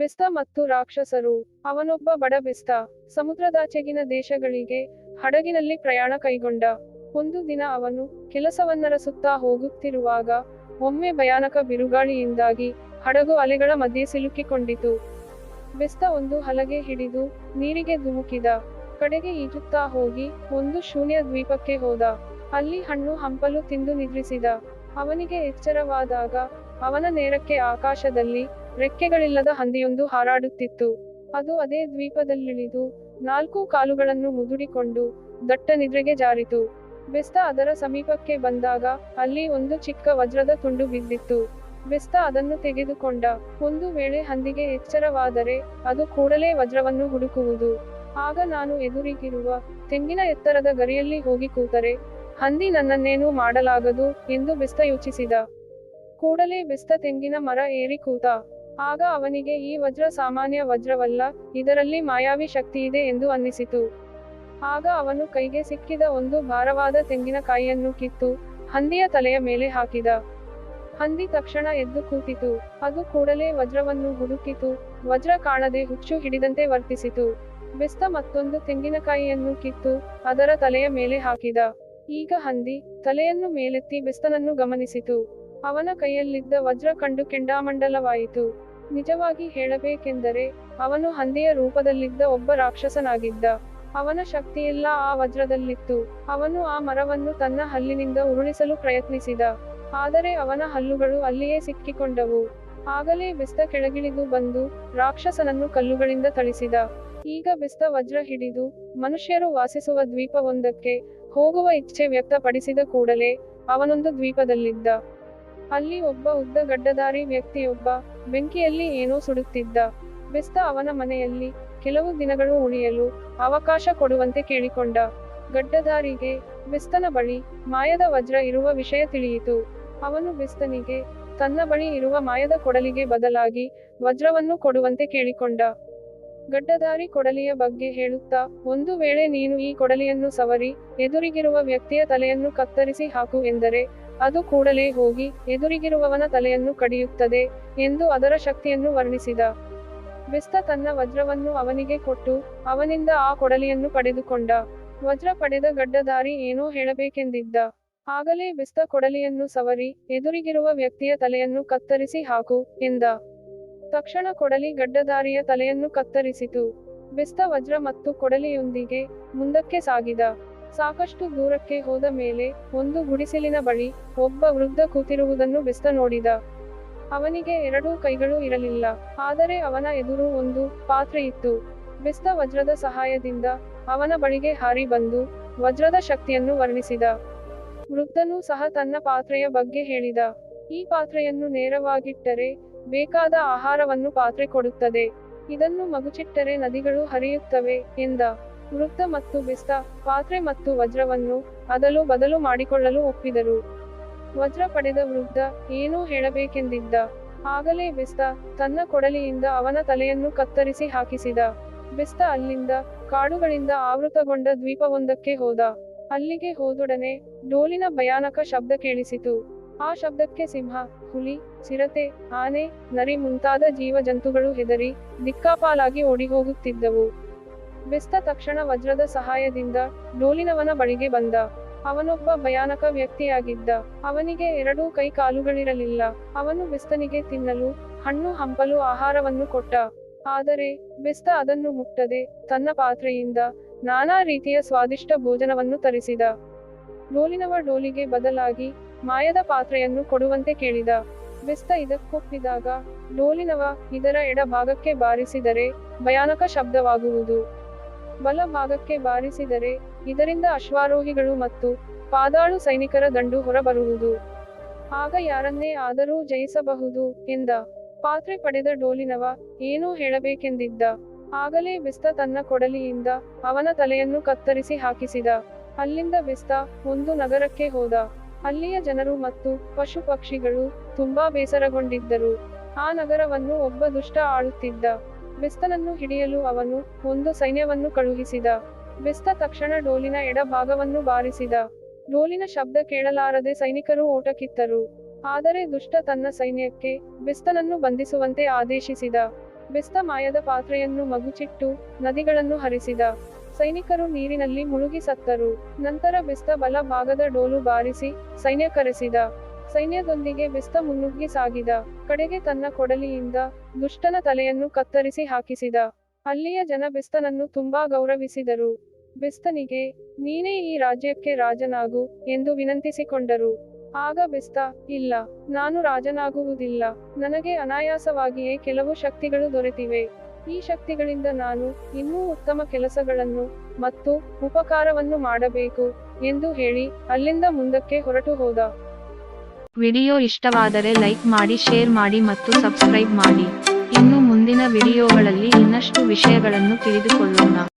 ಬೆಸ್ತ ಮತ್ತು ರಾಕ್ಷಸರು, ಅವನೊಬ್ಬ ಬಡ ಬೆಸ್ತ, ಸಮುದ್ರದಾಚೆಗಿನ ದೇಶಗಳಿಗೆ ಹಡಗಿನಲ್ಲಿ ಪ್ರಯಾಣ ಕೈಗೊಂಡ. ಒಂದು ದಿನ ಅವನು ಕೆಲಸವನ್ನರಸುತ್ತಾ ಹೋಗುತ್ತಿರುವಾಗ ಒಮ್ಮೆ ಭಯಾನಕ ಬಿರುಗಾಳಿಯಿಂದಾಗಿ ಹಡಗು ಅಲೆಗಳ ಮಧ್ಯೆ ಸಿಲುಕಿಕೊಂಡಿತು. ಬೆಸ್ತ ಒಂದು ಹಲಗೆ ಹಿಡಿದು ನೀರಿಗೆ ಧುಮುಕಿದ. ಕಡೆಗೆ ಈಜುತ್ತಾ ಹೋಗಿ ಒಂದು ಶೂನ್ಯ ದ್ವೀಪಕ್ಕೆ ಹೋದ. ಅಲ್ಲಿ ಹಣ್ಣು ಹಂಪಲು ತಿಂದು ನಿದ್ರಿಸಿದ. ಅವನಿಗೆ ಎಚ್ಚರವಾದಾಗ ಅವನ ನೇರಕ್ಕೆ ಆಕಾಶದಲ್ಲಿ ರೆಕ್ಕೆಗಳಿಲ್ಲದ ಹಂದಿಯೊಂದು ಹಾರಾಡುತ್ತಿತ್ತು. ಅದು ಅದೇ ದ್ವೀಪದಲ್ಲಿಳಿದು ನಾಲ್ಕು ಕಾಲುಗಳನ್ನು ಮುದುಡಿಕೊಂಡು ದಟ್ಟ ನಿದ್ರೆಗೆ ಜಾರಿತು. ಬೆಸ್ತ ಅದರ ಸಮೀಪಕ್ಕೆ ಬಂದಾಗ ಅಲ್ಲಿ ಒಂದು ಚಿಕ್ಕ ವಜ್ರದ ತುಂಡು ಬಿದ್ದಿತ್ತು. ಬೆಸ್ತ ಅದನ್ನು ತೆಗೆದುಕೊಂಡ. ಒಂದು ವೇಳೆ ಹಂದಿಗೆ ಎಚ್ಚರವಾದರೆ ಅದು ಕೂಡಲೇ ವಜ್ರವನ್ನು ಹುಡುಕುವುದು. ಆಗ ನಾನು ಎದುರಿಗಿರುವ ತೆಂಗಿನ ಎತ್ತರದ ಗರಿಯಲ್ಲಿ ಹೋಗಿ ಕೂತರೆ, ಹಂದಿ ನನ್ನನ್ನೇನೂ ಮಾಡಲಾಗದು ಎಂದು ಬೆಸ್ತ ಯೋಚಿಸಿದ. ಕೂಡಲೇ ಬೆಸ್ತ ತೆಂಗಿನ ಮರ ಏರಿ ಕೂತ. ಆಗ ಅವನಿಗೆ ಈ ವಜ್ರ ಸಾಮಾನ್ಯ ವಜ್ರವಲ್ಲ, ಇದರಲ್ಲಿ ಮಾಯಾವಿ ಶಕ್ತಿಯಿದೆ ಎಂದು ಅನ್ನಿಸಿತು. ಆಗ ಅವನು ಕೈಗೆ ಸಿಕ್ಕಿದ ಒಂದು ಭಾರವಾದ ತೆಂಗಿನಕಾಯಿಯನ್ನು ಕಿತ್ತು, ಹಂದಿಯ ತಲೆಯ ಮೇಲೆ ಹಾಕಿದ. ಹಂದಿ ತಕ್ಷಣ ಎದ್ದು ಕೂತಿತು. ಅದು ಕೂಡಲೇ ವಜ್ರವನ್ನು ಹುಡುಕಿತು. ವಜ್ರ ಕಾಣದೆ ಹುಚ್ಚು ಹಿಡಿದಂತೆ ವರ್ತಿಸಿತು. ಬೆಸ್ತ ಮತ್ತೊಂದು ತೆಂಗಿನಕಾಯಿಯನ್ನು ಕಿತ್ತು, ಅದರ ತಲೆಯ ಮೇಲೆ ಹಾಕಿದ. ಈಗ ಹಂದಿ ತಲೆಯನ್ನು ಮೇಲೆತ್ತಿ ಬೆಸ್ತನನ್ನು ಗಮನಿಸಿತು. ಅವನ ಕೈಯಲ್ಲಿದ್ದ ವಜ್ರ ಕಂಡು ಕೆಂಡಾಮಂಡಲವಾಯಿತು. ನಿಜವಾಗಿ ಹೇಳಬೇಕೆಂದರೆ ಅವನು ಹಂದಿಯ ರೂಪದಲ್ಲಿದ್ದ ಒಬ್ಬ ರಾಕ್ಷಸನಾಗಿದ್ದ. ಅವನ ಶಕ್ತಿಯೆಲ್ಲ ಆ ವಜ್ರದಲ್ಲಿತ್ತು. ಅವನು ಆ ಮರವನ್ನು ತನ್ನ ಹಲ್ಲಿನಿಂದ ಉರುಳಿಸಲು ಪ್ರಯತ್ನಿಸಿದ. ಆದರೆ ಅವನ ಹಲ್ಲುಗಳು ಅಲ್ಲಿಯೇ ಸಿಕ್ಕಿಕೊಂಡವು. ಆಗಲೇ ಬಿಸ್ತ ಕೆಳಗಿಳಿದು ಬಂದು ರಾಕ್ಷಸನನ್ನು ಕಲ್ಲುಗಳಿಂದ ಥಳಿಸಿದ. ಈಗ ಬಿಸ್ತ ವಜ್ರ ಹಿಡಿದು ಮನುಷ್ಯರು ವಾಸಿಸುವ ದ್ವೀಪವೊಂದಕ್ಕೆ ಹೋಗುವ ಇಚ್ಛೆ ವ್ಯಕ್ತಪಡಿಸಿದ ಕೂಡಲೇ ಅವನೊಂದು ದ್ವೀಪದಲ್ಲಿದ್ದ. ಅಲ್ಲಿ ಒಬ್ಬ ಉದ್ದ ಗಡ್ಡಧಾರಿ ವ್ಯಕ್ತಿಯೊಬ್ಬ ಬೆಂಕಿಯಲ್ಲಿ ಏನೋ ಸುಡುತ್ತಿದ್ದ. ಬೆಸ್ತ ಅವನ ಮನೆಯಲ್ಲಿ ಕೆಲವು ದಿನಗಳು ಉಳಿಯಲು ಅವಕಾಶ ಕೊಡುವಂತೆ ಕೇಳಿಕೊಂಡ. ಗಡ್ಡಧಾರಿಗೆ ಬೆಸ್ತನ ಬಳಿ ಮಾಯದ ವಜ್ರ ಇರುವ ವಿಷಯ ತಿಳಿಯಿತು. ಅವನು ಬೆಸ್ತನಿಗೆ, ತನ್ನ ಬಳಿ ಇರುವ ಮಾಯದ ಕೊಡಲಿಗೆ ಬದಲಾಗಿ ವಜ್ರವನ್ನು ಕೊಡುವಂತೆ ಕೇಳಿಕೊಂಡ. ಗಡ್ಡಧಾರಿ ಕೊಡಲಿಯ ಬಗ್ಗೆ ಹೇಳುತ್ತಾ, ಒಂದು ವೇಳೆ ನೀನು ಈ ಕೊಡಲಿಯನ್ನು ಸವರಿ, ಎದುರಿಗಿರುವ ವ್ಯಕ್ತಿಯ ತಲೆಯನ್ನು ಕತ್ತರಿಸಿ ಹಾಕು ಎಂದರೆ, ಅದು ಕೂಡಲೇ ಹೋಗಿ, ಎದುರಿಗಿರುವವನ ತಲೆಯನ್ನು ಕಡಿಯುತ್ತದೆ, ಎಂದು ಅದರ ಶಕ್ತಿಯನ್ನು ವರ್ಣಿಸಿದ. ಬೆಸ್ತ ತನ್ನ ವಜ್ರವನ್ನು ಅವನಿಗೆ ಕೊಟ್ಟು, ಅವನಿಂದ ಆ ಕೊಡಲಿಯನ್ನು ಪಡೆದುಕೊಂಡ. ವಜ್ರ ಪಡೆದ ಗಡ್ಡಧಾರಿ ಏನೋ ಹೇಳಬೇಕೆಂದಿದ್ದ. ಆಗಲೇ ಬೆಸ್ತ ಕೊಡಲಿಯನ್ನು ಸವರಿ, ಎದುರಿಗಿರುವ ವ್ಯಕ್ತಿಯ ತಲೆಯನ್ನು ಕತ್ತರಿಸಿ ಹಾಕು, ಎಂದ. ತಕ್ಷಣ ಕೊಡಲಿ ಗಡ್ಡಧಾರಿಯ ತಲೆಯನ್ನು ಕತ್ತರಿಸಿತು. ಬೆಸ್ತ ವಜ್ರ ಮತ್ತು ಕೊಡಲಿಯೊಂದಿಗೆ ಮುಂದಕ್ಕೆ ಸಾಗಿದ. ಸಾಕಷ್ಟು ದೂರಕ್ಕೆ ಹೋದ ಮೇಲೆ ಒಂದು ಗುಡಿಸಲಿನ ಬಳಿ ಒಬ್ಬ ವೃದ್ಧ ಕೂತಿರುವುದನ್ನು ಬೆಸ್ತ ನೋಡಿದ. ಅವನಿಗೆ ಎರಡೂ ಕೈಗಳು ಇರಲಿಲ್ಲ, ಆದರೆ ಅವನ ಎದುರು ಒಂದು ಪಾತ್ರೆ ಇತ್ತು. ಬೆಸ್ತ ವಜ್ರದ ಸಹಾಯದಿಂದ ಅವನ ಬಳಿಗೆ ಹಾರಿ ಬಂದು ವಜ್ರದ ಶಕ್ತಿಯನ್ನು ವರ್ಣಿಸಿದ. ವೃದ್ಧನು ಸಹ ತನ್ನ ಪಾತ್ರೆಯ ಬಗ್ಗೆ ಹೇಳಿದ. ಈ ಪಾತ್ರೆಯನ್ನು ನೇರವಾಗಿಟ್ಟರೆ ಬೇಕಾದ ಆಹಾರವನ್ನು ಪಾತ್ರೆ ಕೊಡುತ್ತದೆ. ಇದನ್ನು ಮಗುಚಿಟ್ಟರೆ ನದಿಗಳು ಹರಿಯುತ್ತವೆ ಎಂದ. ವೃತ್ತ ಮತ್ತು ಬಿಸ್ತ, ಪಾತ್ರೆ ಮತ್ತು ವಜ್ರವನ್ನು ಅದಲು ಬದಲು ಮಾಡಿಕೊಳ್ಳಲು ಒಪ್ಪಿದರು. ವಜ್ರ ಪಡೆದ ವೃದ್ಧ ಏನೂ ಹೇಳಬೇಕೆಂದಿದ್ದ. ಆಗಲೇ ಬಿಸ್ತ ತನ್ನ ಕೊಡಲಿಯಿಂದ ಅವನ ತಲೆಯನ್ನು ಕತ್ತರಿಸಿ ಹಾಕಿಸಿದ. ಬಿಸ್ತ ಅಲ್ಲಿಂದ ಕಾಡುಗಳಿಂದ ಆವೃತಗೊಂಡ ದ್ವೀಪವೊಂದಕ್ಕೆ ಹೋದ. ಅಲ್ಲಿಗೆ ಹೋದೊಡನೆ ಡೋಲಿನ ಭಯಾನಕ ಶಬ್ದ ಕೇಳಿಸಿತು. ಆ ಶಬ್ದಕ್ಕೆ ಸಿಂಹ, ಹುಲಿ, ಚಿರತೆ, ಆನೆ, ನರಿ ಮುಂತಾದ ಜೀವಜಂತುಗಳು ಹೆದರಿ ದಿಕ್ಕಾಪಾಲಾಗಿ ಓಡಿಹೋಗುತ್ತಿದ್ದವು. ಬೆಸ್ತ ತಕ್ಷಣ ವಜ್ರದ ಸಹಾಯದಿಂದ ಡೋಲಿನವನ ಬಳಿಗೆ ಬಂದ. ಅವನೊಬ್ಬ ಭಯಾನಕ ವ್ಯಕ್ತಿಯಾಗಿದ್ದ. ಅವನಿಗೆ ಎರಡೂ ಕೈ ಕಾಲುಗಳಿರಲಿಲ್ಲ. ಅವನು ಬೆಸ್ತನಿಗೆ ತಿನ್ನಲು, ಹಣ್ಣು ಹಂಪಲು ಆಹಾರವನ್ನು ಕೊಟ್ಟ. ಆದರೆ ಬೆಸ್ತ ಅದನ್ನು ಮುಟ್ಟದೆ ತನ್ನ ಪಾತ್ರೆಯಿಂದ ನಾನಾ ರೀತಿಯ ಸ್ವಾದಿಷ್ಟ ಭೋಜನವನ್ನು ತರಿಸಿದ. ಡೋಲಿನವ ಡೋಲಿಗೆ ಬದಲಾಗಿ ಮಾಯದ ಪಾತ್ರೆಯನ್ನು ಕೊಡುವಂತೆ ಕೇಳಿದ. ಬೆಸ್ತ ಇದಕ್ಕೊಪ್ಪಿದಾಗ ಡೋಲಿನವ ಇದರ ಎಡ ಭಾಗಕ್ಕೆ ಬಾರಿಸಿದರೆ ಭಯಾನಕ ಶಬ್ದವಾಗುವುದು. ಬಲ ಭಾಗಕ್ಕೆ ಬಾರಿಸಿದರೆ ಇದರಿಂದ ಅಶ್ವಾರೋಹಿಗಳು ಮತ್ತು ಪಾದಾಳು ಸೈನಿಕರ ದಂಡು ಹೊರಬರುವುದು. ಆಗ ಯಾರನ್ನೇ ಆದರೂ ಜಯಿಸಬಹುದು ಎಂದ. ಪಾತ್ರೆ ಪಡೆದ ಡೋಲಿನವ ಏನೂ ಹೇಳಬೇಕೆಂದಿದ್ದ. ಆಗಲೇ ಬೆಸ್ತ ತನ್ನ ಕೊಡಲಿಯಿಂದ ಅವನ ತಲೆಯನ್ನು ಕತ್ತರಿಸಿ ಹಾಕಿಸಿದ. ಅಲ್ಲಿಂದ ಬೆಸ್ತ ಒಂದು ನಗರಕ್ಕೆ ಹೋದ. ಅಲ್ಲಿಯ ಜನರು ಮತ್ತು ಪಶು ಪಕ್ಷಿಗಳು ತುಂಬಾ ಬೇಸರಗೊಂಡಿದ್ದರು. ಆ ನಗರವನ್ನು ಒಬ್ಬ ದುಷ್ಟ ಆಳುತ್ತಿದ್ದ. ಬೆಸ್ತನನ್ನು ಹಿಡಿಯಲು ಅವನು ಒಂದು ಸೈನ್ಯವನ್ನು ಕಳುಹಿಸಿದ. ಬೆಸ್ತ ತಕ್ಷಣ ಡೋಲಿನ ಎಡಭಾಗವನ್ನು ಬಾರಿಸಿದ. ಡೋಲಿನ ಶಬ್ದ ಕೇಳಲಾರದೆ ಸೈನಿಕರು ಓಟಕ್ಕಿತ್ತರು. ಆದರೆ ದುಷ್ಟ ತನ್ನ ಸೈನ್ಯಕ್ಕೆ ಬೆಸ್ತನನ್ನು ಬಂಧಿಸುವಂತೆ ಆದೇಶಿಸಿದ. ಬೆಸ್ತ ಮಾಯದ ಪಾತ್ರೆಯನ್ನು ಮಗುಚಿಟ್ಟು ನದಿಗಳನ್ನು ಹರಿಸಿದ. ಸೈನಿಕರು ನೀರಿನಲ್ಲಿ ಮುಳುಗಿ ಸತ್ತರು. ನಂತರ ಬಿಸ್ತ ಬಲ ಭಾಗದ ಡೋಲು ಬಾರಿಸಿ ಸೈನ್ಯ ಕರೆಸಿದ. ಸೈನ್ಯದೊಂದಿಗೆ ಬಿಸ್ತ ಮುನ್ನುಗ್ಗಿ ಸಾಗಿದ. ಕಡೆಗೆ ತನ್ನ ಕೊಡಲಿಯಿಂದ ದುಷ್ಟನ ತಲೆಯನ್ನು ಕತ್ತರಿಸಿ ಹಾಕಿಸಿದ. ಅಲ್ಲಿಯ ಜನ ಬಿಸ್ತನನ್ನು ತುಂಬಾ ಗೌರವಿಸಿದರು. ಬಿಸ್ತನಿಗೆ, ನೀನೇ ಈ ರಾಜ್ಯಕ್ಕೆ ರಾಜನಾಗು ಎಂದು ವಿನಂತಿಸಿಕೊಂಡರು. ಆಗ ಬಿಸ್ತ, ಇಲ್ಲ, ನಾನು ರಾಜನಾಗುವುದಿಲ್ಲ. ನನಗೆ ಅನಾಯಾಸವಾಗಿಯೇ ಕೆಲವು ಶಕ್ತಿಗಳು ದೊರೆತಿವೆ. ಈ ಶಕ್ತಿಗಳಿಂದ ನಾನು ಇನ್ನೂ ಉತ್ತಮ ಕೆಲಸಗಳನ್ನು ಮತ್ತು ಉಪಕಾರವನ್ನು ಮಾಡಬೇಕು ಎಂದು ಹೇಳಿ ಅಲ್ಲಿಂದ ಮುಂದಕ್ಕೆ ಹೊರಟು ಹೋದ. ವಿಡಿಯೋ ಇಷ್ಟವಾದರೆ ಲೈಕ್ ಮಾಡಿ, ಶೇರ್ ಮಾಡಿ ಮತ್ತು ಸಬ್ಸ್ಕ್ರೈಬ್ ಮಾಡಿ. ಇನ್ನು ಮುಂದಿನ ವಿಡಿಯೋಗಳಲ್ಲಿ ಇನ್ನಷ್ಟು ವಿಷಯಗಳನ್ನು ತಿಳಿದುಕೊಳ್ಳೋಣ.